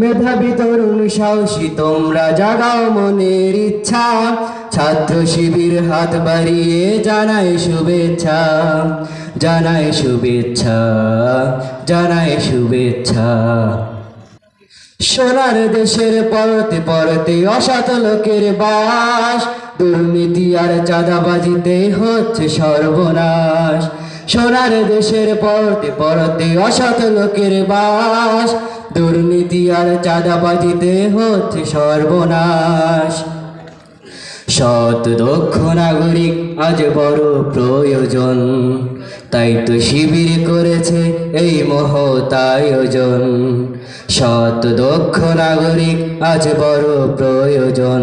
মেধাবী তরুণ সাহসী, তোমরা জাগাও মনের ইচ্ছা। ছাত্র শিবির হাত বাড়িয়ে জানাই শুভেচ্ছা জানাই শুভেচ্ছা জানাই শুভেচ্ছা। সোনার দেশের পরতে পরতে অসৎ লোকের বাস, দুর্নীতি আর চাঁদাবাজিতে হচ্ছে সর্বনাশ। সোনার দেশের পরতে পরতে অসৎ লোকের বাস দুর্নীতি আর চাঁদাবাজিতে হচ্ছে সর্বনাশ। সৎ, দক্ষ নাগরিক আজ বড় প্রয়োজন। তাই তো শিবির করেছে এই মহৎ আয়োজন। সৎ, দক্ষ নাগরিক আজ বড় প্রয়োজন।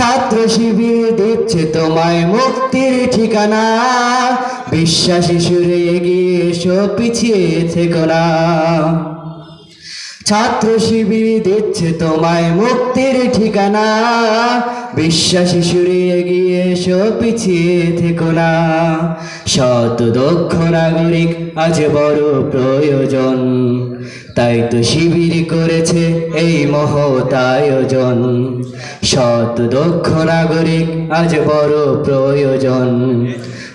ছাত্র শিবির দিচ্ছে তোমায় মুক্তির ঠিকানা। বিশ্বাসী সুরে এগিয়ে এসো পিছিয়ে থেকো না। ছাত্র শিবির দিচ্ছে তোমায় মুক্তির ঠিকানা। বিশ্বাসী সুরে এগিয়ে এসো, পিছিয়ে থেকো না। শত দক্ষ নাগরিক আজ বড় প্রয়োজন। তাই তো শিবির করেছে এই মহৎ আয়োজন। শত দক্ষ নাগরিক আজ বড় প্রয়োজন।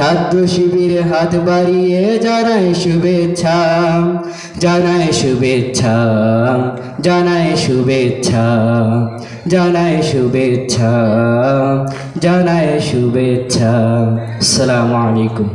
ছাত্র শিবির হাত বাড়িয়ে জানায় শুভেচ্ছা জানায় শুভেচ্ছা জানায় শুভেচ্ছা জানায় শুভেচ্ছা জানায় শুভেচ্ছা। আসসালামু আলাইকুম।